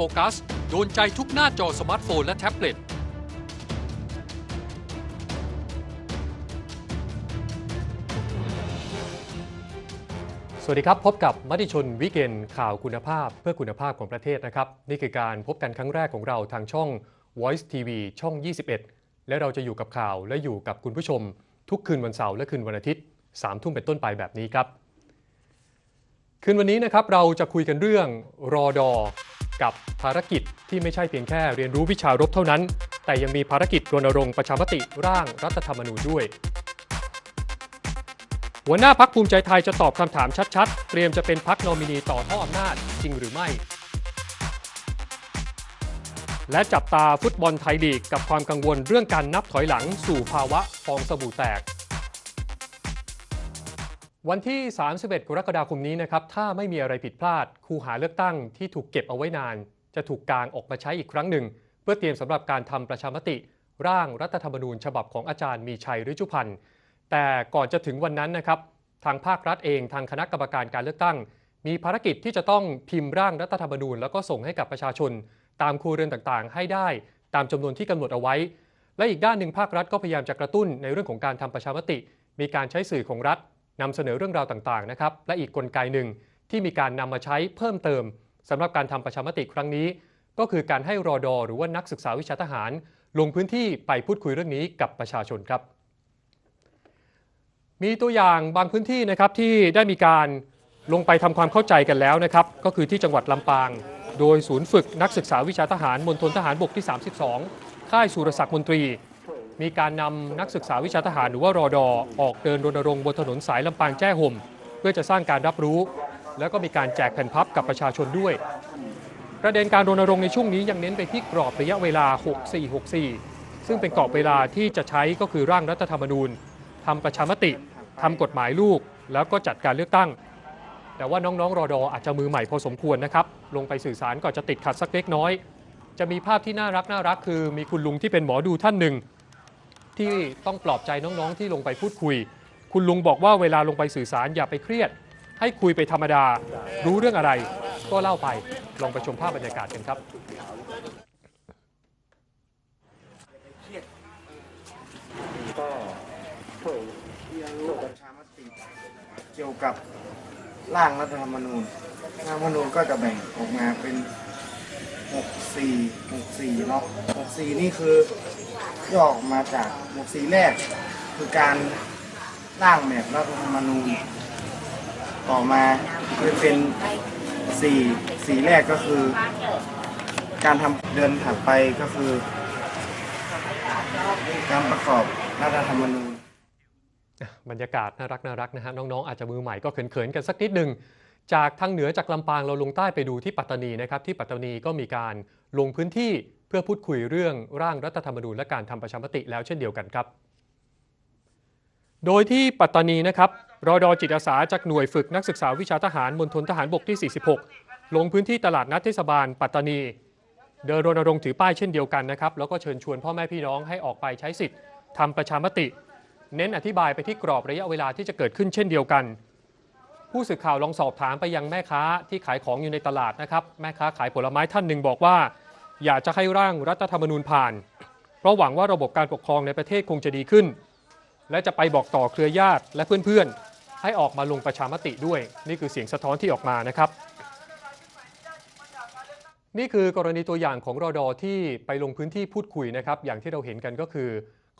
โฟกัสโดนใจทุกหน้าจอสมาร์ทโฟนและแท็บเล็ต สวัสดีครับ พบกับมติชนวิกเกนข่าวคุณภาพเพื่อคุณภาพของประเทศนะครับ นี่คือการพบกันครั้งแรกของเราทางช่อง Voice TV ช่อง 21 และเราจะอยู่กับข่าวและอยู่กับคุณผู้ชม ทุกคืนวันเสาร์และคืนวันอาทิตย์3ทุ่มเป็นต้นไปแบบนี้ครับคืนวันนี้นะครับเราจะคุยกันเรื่องรอดอ กับภารกิจที่ไม่ใช่เพียงแค่เรียนรู้วิชารบเท่านั้น แต่ยังมีภารกิจรณรงค์ประชามติร่างรัฐธรรมนูญด้วย หัวหน้าพักภูมิใจไทยจะตอบคำถามชัดๆ เตรียมจะเป็นพักนอมินีต่อท่ออำนาจจริงหรือไม่ และจับตาฟุตบอลไทยลีกกับความกังวลเรื่องการนับถอยหลังสู่ภาวะฟองสบู่แตก วันที่ 31 กรกฎาคมนี้นะครับ ถ้าไม่มีอะไรผิดพลาด คูหาเลือกตั้งที่ถูกเก็บเอาไว้นาน จะถูกกางออกมาใช้อีกครั้งหนึ่ง เพื่อเตรียมสำหรับการทำประชามติ ร่างรัฐธรรมนูญ ฉบับของอาจารย์มีชัยฤชุพันธ์ แต่ก่อนจะถึงวันนั้นนะครับ ทางภาครัฐเองทางคณะกรรมการการเลือกตั้ง มีภารกิจที่จะต้องพิมพ์ร่างรัฐธรรมนูญ แล้วก็ส่งให้กับประชาชน ตามครัวเรือนต่างๆ ให้ได้ ตามจำนวนที่กำหนดเอาไว้ และอีกด้านหนึ่งภาครัฐก็พยายามจะกระตุ้นในเรื่องของการทำประชามติ มีการใช้สื่อของรัฐ นำเสนอเรื่องราวต่างๆนะครับและอีกกลไกหนึ่งที่มีการนำมาใช้เพิ่มเติมสำหรับการทำประชามติครั้งนี้ ก็คือการให้รอดอหรือว่านักศึกษาวิชาทหาร ลงพื้นที่ไปพูดคุยเรื่องนี้กับประชาชนครับ มีตัวอย่างบางพื้นที่นะครับที่ได้มีการลงไปทำความเข้าใจกันแล้วนะครับ ก็คือที่จังหวัดลำปาง โดยศูนย์ฝึกนักศึกษาวิชาทหารมณฑลทหารบกที่ 32 ค่ายสุรศักดิ์มนตรี มีการนำนักศึกษาวิชาทหารหรือว่ารอดอออกเดินรณรงค์บนถนนสายลำปางแจ้ห่ม เพื่อจะสร้างการรับรู้ แล้วก็มีการแจกแผ่นพับกับประชาชนด้วย ประเด็นการรณรงค์ในช่วงนี้ยังเน้นไปที่กรอบระยะเวลา 6464 ซึ่งเป็นกรอบเวลาที่จะใช้ก็คือร่างรัฐธรรมนูญทำประชามติทำกฎหมายลูก แล้วก็จัดการเลือกตั้ง แต่ว่าน้องๆรอดออาจจะมือใหม่พอสมควรนะครับลงไปสื่อสารก็จะติดขัดสักเล็กน้อย จะมีภาพที่น่ารักน่ารักคือ มีคุณลุงที่เป็นหมอดูท่านหนึ่ง ที่ต้องปลอบใจน้องๆ ที่ลงไปพูดคุย คุณลุงบอกว่าเวลาลงไปสื่อสารอย่าไปเครียด ให้คุยไปธรรมดา รู้เรื่องอะไร ก็เล่าไปลองไปชมภาพบรรยากาศกันครับก็เปิดประชามติเกี่ยวกับร่างรัฐธรรมนูญรัฐธรรมนูญก็จะแบ่งออกมาเป็น 64 64เนาะ64นี่คือย่อออกมาจาก64แรก คือการร่างแบบรัฐธรรมนูญ ต่อมาจะเป็น4 4แรกก็คือ การทำเดือนถัดไปก็คือ การประกอบรัฐธรรมนูญบรรยากาศน่ารักน่ารักนะฮะน้องๆอาจจะมือใหม่ก็เขินๆกันสักนิดหนึ่ง จากทางเหนือจากลำปางเราลงใต้ไปดูที่ปัตตานีนะครับที่ปัตตานีก็มีการลงพื้นที่เพื่อพูดคุยเรื่องร่างรัฐธรรมนูญและการทำประชามติแล้วเช่นเดียวกันครับ โดยที่ปัตตานีนะครับรอดอจิตอาสาจากหน่วยฝึกนักศึกษาวิชาทหารมณฑลทหารบกที่ 46 ลงพื้นที่ตลาดนัดเทศบาล ปัตตานี เดินรณรงค์ถือป้ายเช่นเดียวกันนะครับแล้วก็เชิญชวนพ่อแม่พี่น้องให้ออกไปใช้สิทธิ์ทำประชามติ เน้นอธิบายไปที่กรอบระยะเวลาที่จะเกิดขึ้นเช่นเดียวกัน ผู้สื่อข่าวลองสอบถามไปยังแม่ค้าที่ขายของอยู่ในตลาดนะครับ แม่ค้าขายผลไม้ท่านหนึ่งบอกว่า อยากจะให้ร่างรัฐธรรมนูญผ่าน เพราะหวังว่าระบบการปกครองในประเทศคงจะดีขึ้น และจะไปบอกต่อเครือญาติและเพื่อนๆ ให้ออกมาลงประชามติด้วย นี่คือเสียงสะท้อนที่ออกมานะครับ นี่คือกรณีตัวอย่างของรอดอที่ไปลงพื้นที่พูดคุยนะครับ อย่างที่เราเห็นกันก็คือ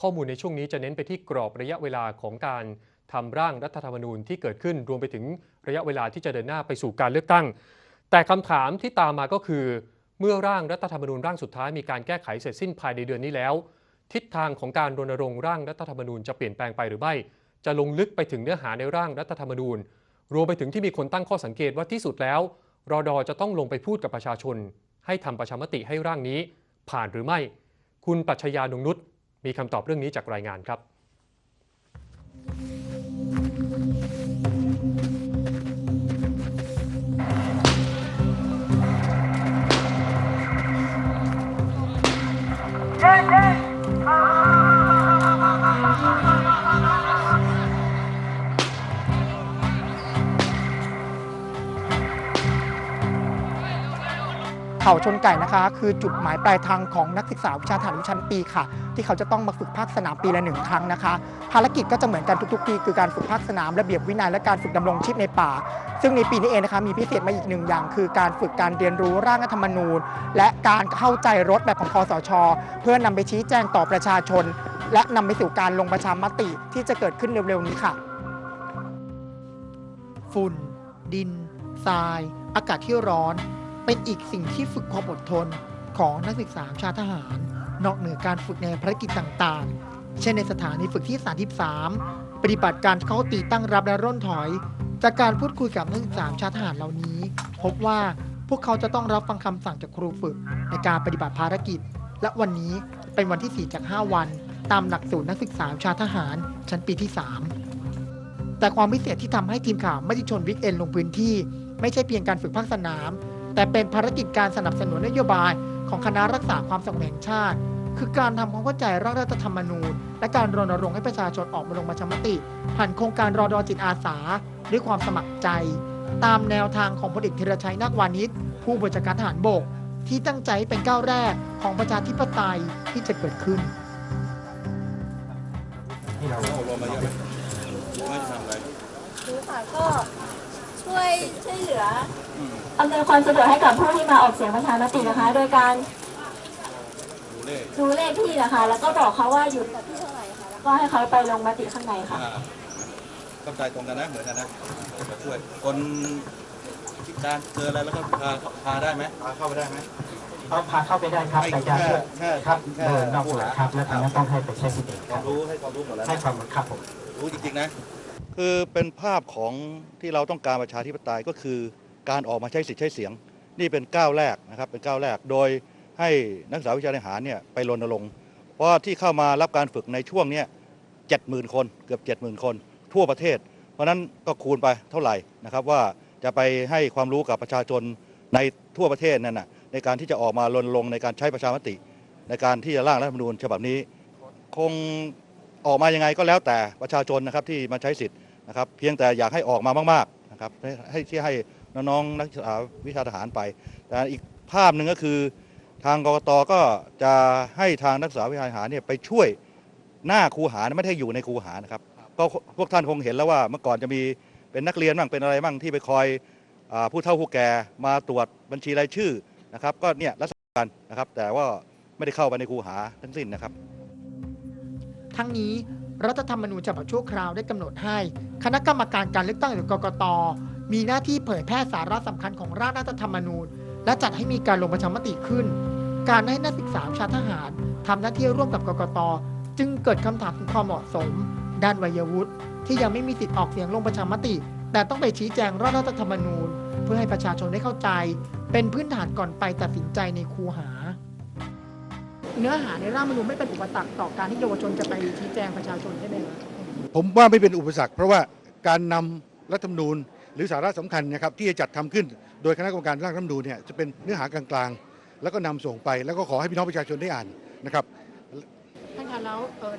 ข้อมูลในช่วงนี้จะเน้นไปที่กรอบระยะเวลาของการ ทำร่างรัฐธรรมนูญที่เกิดขึ้นรวมไปถึงระยะเวลาที่จะเดินหน้าไปสู่การเลือกตั้ง แต่คำถามที่ตามมาก็คือ เมื่อร่างรัฐธรรมนูญร่างสุดท้ายมีการแก้ไขเสร็จสิ้นภายในเดือนนี้แล้ว ทิศทางของการรณรงค์ร่างรัฐธรรมนูญจะเปลี่ยนแปลงไปหรือไม่ จะลงลึกไปถึงเนื้อหาในร่างรัฐธรรมนูญ รวมไปถึงที่มีคนตั้งข้อสังเกตว่าที่สุดแล้วรอดอจะต้องลงไปพูดกับประชาชน ให้ทำประชามติให้ร่างนี้ ผ่านหรือไม่ คุณปัชญานงนุษมีคำตอบเรื่องนี้จากรายงานครับ เขาชนไก่นะคะ คือจุดหมายปลายทางของนักศึกษาวิชาทหารวิชาชั้นปีค่ะ ที่เขาจะต้องมาฝึกภาคสนามปีละหนึ่งครั้งนะคะ ภารกิจก็จะเหมือนกันทุกๆ ปี คือการฝึกภาคสนามระเบียบวินัยและการฝึกดำรงชีพในป่า ซึ่งในปีนี้เองนะคะมีพิเศษมาอีกหนึ่งอย่าง คือการฝึกการเรียนรู้ร่างรัฐธรรมนูญ และการเข้าใจรถแบบของคอสช เพื่อนำไปชี้แจงต่อประชาชน และนำไปสู่การลงประชามติที่จะเกิดขึ้นเร็วๆนี้ค่ะ ฝุ่น ดินทราย อากาศที่ร้อน เป็นอีกสิ่งที่ฝึกความอดทนของนักศึกษาชาทหาร นอกเหนือการฝึกในภารกิจต่างๆ เช่นในสถานีฝึกที่ 33 ปฏิบัติการเข้าตีตั้งรับและร่นถอย จากการพูดคุยกับนักศึกษาชาทหารเหล่านี้ พบว่าพวกเขาจะต้องรับฟังคำสั่งจากครูฝึกในการปฏิบัติภารกิจ และวันนี้เป็นวันที่ 4 จาก 5 วัน ตามหลักสูตรนักศึกษาชาทหาร ชั้นปีที่ 3 แต่ความพิเศษที่ทำให้ทีมข่าวไมติชนวิกเอนลงพื้นที่ ไม่ใช่เพียงการฝึกภาคสนาม แต่เป็นภารกิจการสนับสนุนนโยบายของคณะรักษาความสงบแห่งชาติ คือการทำความเข้าใจร่างรัฐธรรมนูญ และการรณรงค์ให้ประชาชนออกมาลงประชามติ ผ่านโครงการรอดอจิตอาสา ด้วยความสมัครใจ ตามแนวทางของพลเอกธีรชัยนาควานิชผู้บัญชาการทหารบก ที่ตั้งใจเป็นก้าวแรกของประชาธิปไตยที่จะเกิดขึ้นรู้ค่ะก็ช่วยช่วยเหลือ อำนวยความสะดวกให้กับผู้ที่มาออกเสียงประชามตินะคะ โดยการดูเลขที่นะคะ แล้วก็บอกเขาว่าหยุดที่เท่าไหร่ค่ะแล้วก็ให้เขาไปลงมติข้างในค่ะอ่าเข้าใจตรงกันนะเหมือนกันนะจะช่วยคนพิการเจออะไรแล้วก็พาพาได้ไหมพาเข้าไปได้ไหมเอาพาเข้าไปได้ครับไม่แต่จะแค่แค่ครับแค่เดินนอกสวนครับแล้วทางนั้นต้องให้ไปใช้สิทธิ์เองคครัวาบมรู้ให้ความรู้หมดแล้วให้นะความครับผมรู้จริงๆนะ คือเป็นภาพของที่เราต้องการประชาธิปไตยก็คือ การออกมาใช้สิทธิ์ใช้เสียง นี่เป็นก้าวแรกนะครับเป็นก้าวแรกโดยให้นักศึกษาวิชาทหารเนี่ยไปรณรงค์เพราะที่เข้ามารับการฝึกในช่วงเนี้เจ็ดหมื่นคนเกือบเจ็ดหมื่นคน ทั่วประเทศ เพราะนั้นก็คูณไปเท่าไหร่นะครับว่าจะไปให้ความรู้กับประชาชนในทั่วประเทศนั่นนะในการที่จะออกมารณรงค์ในการใช้ประชามติ ในการที่จะร่างรัฐธรรมนูญฉบับนี้ คงออกมายังไงก็แล้วแต่ประชาชนนะครับที่มาใช้สิทธิ์นะครับเพียงแต่อยากให้ออกมามากๆนะครับให้ให้ที่ให้ น้องๆนักศึกษาวิชาทหารไป แต่อีกภาพหนึ่งก็คือทางกรกตก็จะให้ทางนักศึกษาวิชาทหารเนี่ยไปช่วยหน้าครูหานะไม่ได้อยู่ในครูหานะครับก็พวกท่านคงเห็นแล้วว่าเมื่อก่อนจะมีเป็นนักเรียนบ้างเป็นอะไรบ้างที่ไปคอยอาผู้เฒ่าผู้แก่มาตรวจบัญชีรายชื่อนะครับ ก็เนี่ยลักษณะกันนะครับ แต่ว่าไม่ได้เข้าไปในครูหาทั้งสิ้นนะครับ ทั้งนี้รัฐธรรมนูญฉบับชั่วคราวได้กำหนดให้ คณะกรรมการการเลือกตั้งหรือกกต มีหน้าที่เผยแพร่สาระสำคัญของร่างรัฐธรรมนูญ และจัดให้มีการลงประชามติขึ้น การให้นักศึกษาวิชาทหารทำหน้าที่ร่วมกับกกต จึงเกิดคำถามถึงความเหมาะสม ด้านวัยวุฒิที่ยังไม่มีสิทธิ์ออกเสียงลงประชามติ แต่ต้องไปชี้แจงร่างรัฐธรรมนูญ เพื่อให้ประชาชนได้เข้าใจ เป็นพื้นฐานก่อนไปตัดสินใจในคูหา เนื้อหาในร่างรัฐธรรมนูญไม่เป็นอุปสรรคต่อการที่เยาวชนจะไปชี้แจงประชาชนใช่ไหมครับผมว่าไม่เป็นอุปสรรค เพราะว่าการนำรัฐธรรมนูญ หรือสาระสำคัญนะครับที่จะจัดทำขึ้น โดยคณะกรรมการร่างรัฐธรรมนูญเนี่ยจะเป็นเนื้อหากลางๆ แล้วก็นำส่งไป แล้วก็ขอให้พี่น้องประชาชนได้อ่านนะครับท่านคะแล้วเอ่อ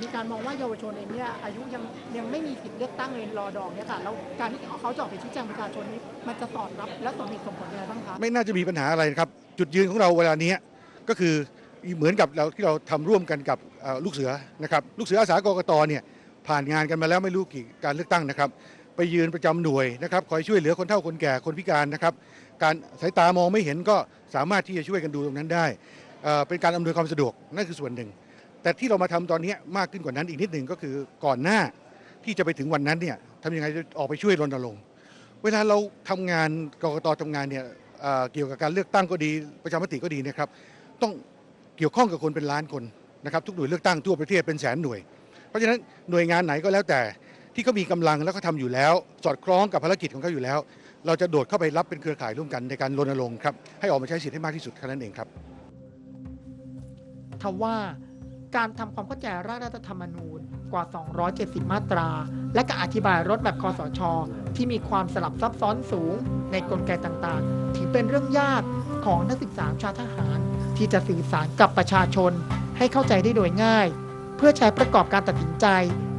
มีการมองว่าเยาวชนเองเนี่ยอายุยังยังไม่มีสิทธิ์เลือกตั้งเลยรอดองเนี่ยค่ะแล้วการที่เขาจะออกไปชี้แจงประชาชนนี้มันจะสอดรับและสมเหตุสมผลยังไงบ้างคะไม่น่าจะมีปัญหาอะไรนะครับจุดยืนของเราเวลานี้ก็คือเหมือนกับเราที่เราทำร่วมกันกับเอ่อลูกเสือนะครับลูกเสืออาสากกตเนี่ยผ่านงานกันมาแล้วไม่รู้กี่การเลือกตั้งนะครับ ไปยืนประจำหน่วยนะครับคอยช่วยเหลือคนเฒ่าคนแก่คนพิการนะครับ การสายตามองไม่เห็นก็สามารถที่จะช่วยกันดูตรงนั้นได้เเป็นการอำนวยความสะดวกนั่นคือส่วนหนึ่ง แต่ที่เรามาทำตอนนี้มากขึ้นกว่านั้นอีกนิดหนึ่งก็คือก่อนหน้าที่จะไปถึงวันนั้นเนี่ยทำยังไงจะออกไปช่วยรณรงค์เวลาเราทำงานกรกตทำงานเนี่ยเเกี่ยวกับการเลือกตั้งก็ดีประชามติก็ดีนะครับ ต้องเกี่ยวข้องกับคนเป็นล้านคนนะครับทุกหน่วยเลือกตั้งทั่วประเทศเป็นแสนหน่วย เพราะฉะนั้นหน่วยงานไหนก็แล้วแต่ ที่เขามีกำลังแล้วก็ทำอยู่แล้ว สอดคล้องกับภารกิจของเขาอยู่แล้ว เราจะโดดเข้าไปรับเป็นเครือข่ายร่วมกันในการรณรงค์ครับให้ออกมาใช้สิทธิ์ให้มากที่สุดแค่นั้นเองครับทว่าการทำความเข้าใจร่างรัฐธรรมนูญกว่า 270 มาตรา และการอธิบายรถแบบคอสชที่มีความสลับซับซ้อนสูง ในกลไกต่างๆ ถือเป็นเรื่องยากของนักศึกษาชาติทหาร ที่จะสื่อสารกับประชาชนให้เข้าใจได้โดยง่าย เพื่อใช้ประกอบการตัดสินใจ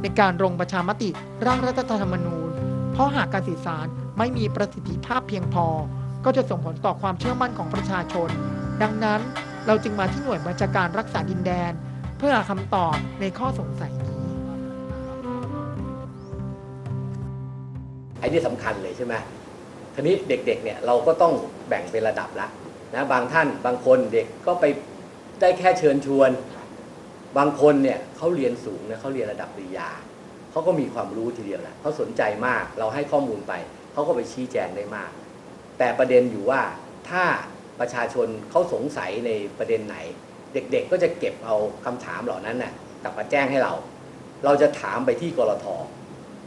ในการลงประชามติร่างรัฐธรรมนูญ เพราะหากการสื่อสารไม่มีประสิทธิภาพเพียงพอ ก็จะส่งผลต่อความเชื่อมั่นของประชาชน ดังนั้นเราจึงมาที่หน่วยบัญชาการรักษาดินแดน เพื่อหาคำตอบในข้อสงสัยนี้ไอ้นี่สำคัญเลยใช่ไหมทีนี้เด็กๆเนี่ยเราก็ต้องแบ่งเป็นระดับละนะบางท่านบางคนเด็กก็ไปได้แค่เชิญชวน บางคนเนี่ยเขาเรียนสูงเนะเขาเรียนระดับปริญญาเขาก็มีความรู้ทีเดียวแหละเขาสนใจมากเราให้ข้อมูลไปเขาก็ไปชี้แจงได้มาก แต่ประเด็นอยู่ว่าถ้าประชาชนเขาสงสัยในประเด็นไหน เด็กๆก็จะเก็บเอาคำถามเหล่านั้นน่ะกลับมาแจ้งให้เรา เราจะถามไปที่กรท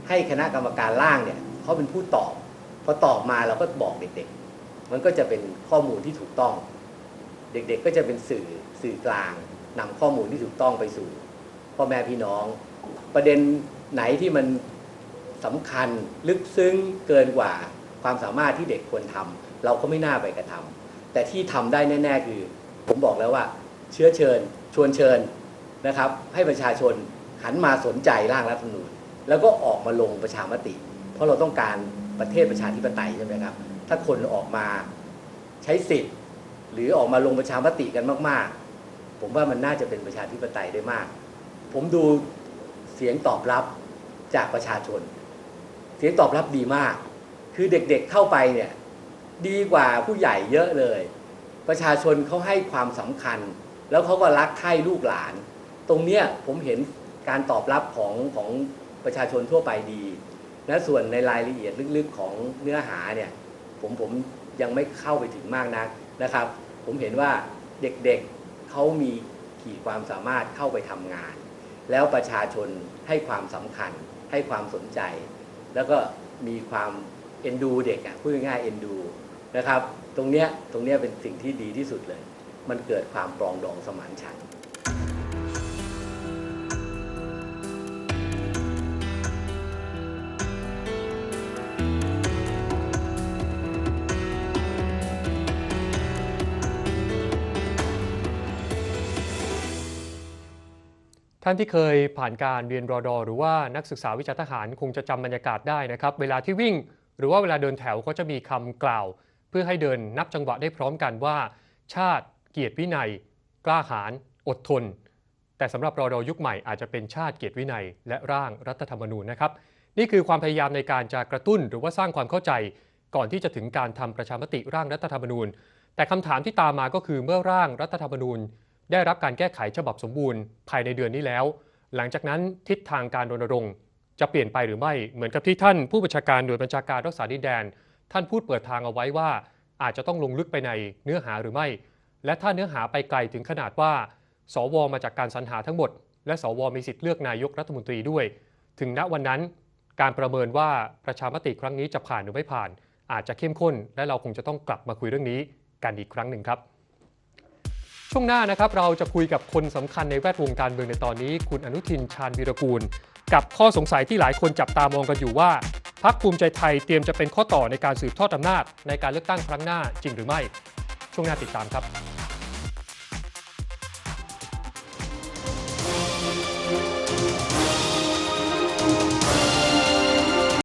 ให้คณะกรรมการร่างเนี่ยเขาเป็นผู้ตอบพอตอบมาเราก็บอกเด็กๆ มันก็จะเป็นข้อมูลที่ถูกต้อง เด็กๆก็จะเป็นสื่อสื่อกลาง นำข้อมูลที่ถูกต้องไปสู่พ่อแม่พี่น้อง ประเด็นไหนที่มันสำคัญลึกซึ้งเกินกว่าความสามารถที่เด็กควรทำเราก็ไม่น่าไปกระทำแต่ที่ทำได้แน่ ๆ คือ ผมบอกแล้วว่าเชื้อเชิญ ชวนเชิญนะครับ ให้ประชาชนหันมาสนใจร่างรัฐธรรมนูญแล้วก็ออกมาลงประชามติ เพราะเราต้องการประเทศประชาธิปไตยใช่ไหมครับถ้าคนออกมาใช้สิทธิ์ หรือออกมาลงประชามติกันมาก ๆ ผมว่ามันน่าจะเป็นประชาธิปไตยได้มาก ผมดูเสียงตอบรับจากประชาชน เสียงตอบรับดีมาก คือเด็กๆเข้าไปเนี่ยดีกว่าผู้ใหญ่เยอะเลย ประชาชนเขาให้ความสำคัญ แล้วเขาก็รักใคร่ลูกหลาน ตรงเนี้ยผมเห็นการตอบรับของของประชาชนทั่วไปดีและส่วนในรายละเอียดลึกๆของเนื้อหาเนี่ยผมผมยังไม่เข้าไปถึงมากนักนะครับ ผมเห็นว่าเด็กๆ เขามีขีดความสามารถเข้าไปทำงาน แล้วประชาชนให้ความสำคัญ ให้ความสนใจ แล้วก็มีความเอ็นดูเด็กอะพูดง่ายๆเอ็นดูนะครับ ตรงเนี้ยตรงเนี้ยเป็นสิ่งที่ดีที่สุดเลย มันเกิดความปรองดองสมานฉันท์ ท่านที่เคยผ่านการเรียนรอดอหรือว่านักศึกษาวิชาทหารคงจะจำบรรยากาศได้นะครับ เวลาที่วิ่ง หรือว่าเวลาเดินแถวก็จะมีคำกล่าว เพื่อให้เดินนับจังหวะได้พร้อมกันว่า ชาติเกียรติวินัย กล้าหาญอดทน แต่สำหรับรอดอยุคใหม่อาจจะเป็นชาติเกียรติวินัย และร่างรัฐธรรมนูญนะครับ นี่คือความพยายามในการจะกระตุ้น หรือว่าสร้างความเข้าใจ ก่อนที่จะถึงการทำประชามติร่างรัฐธรรมนูญ แต่คำถามที่ตามมาก็คือเมื่อร่างรัฐธรรมนูญ ได้รับการแก้ไขฉบับสมบูรณ์ภายในเดือนนี้แล้ว หลังจากนั้นทิศทางการรณรงค์จะเปลี่ยนไปหรือไม่เหมือนกับที่ท่านผู้บัญชาการหน่วยบัญชาการรักษาดินแดน ท่านพูดเปิดทางเอาไว้ว่า อาจจะต้องลงลึกไปในเนื้อหาหรือไม่ และถ้าเนื้อหาไปไกลถึงขนาดว่า สวมาจากการสรรหาทั้งหมด และสวมีสิทธิ์เลือกนายกรัฐมนตรีด้วย ถึงณวันนั้น การประเมินว่าประชามติครั้งนี้จะผ่านหรือไม่ผ่าน อาจจะเข้มข้น และเราคงจะต้องกลับมาคุยเรื่องนี้กันอีกครั้งหนึ่งครับ ช่วงหน้านะครับเราจะคุยกับคนสำคัญในแวดวงการเมืองในตอนนี้ คุณอนุทินชาญวีรกูล กับข้อสงสัยที่หลายคนจับตามองกันอยู่ว่าพรรคภูมิใจไทยเตรียมจะเป็นข้อต่อในการสืบทอดอำนาจในการเลือกตั้งครั้งหน้าจริงหรือไม่ ช่วงหน้าติดตามครับ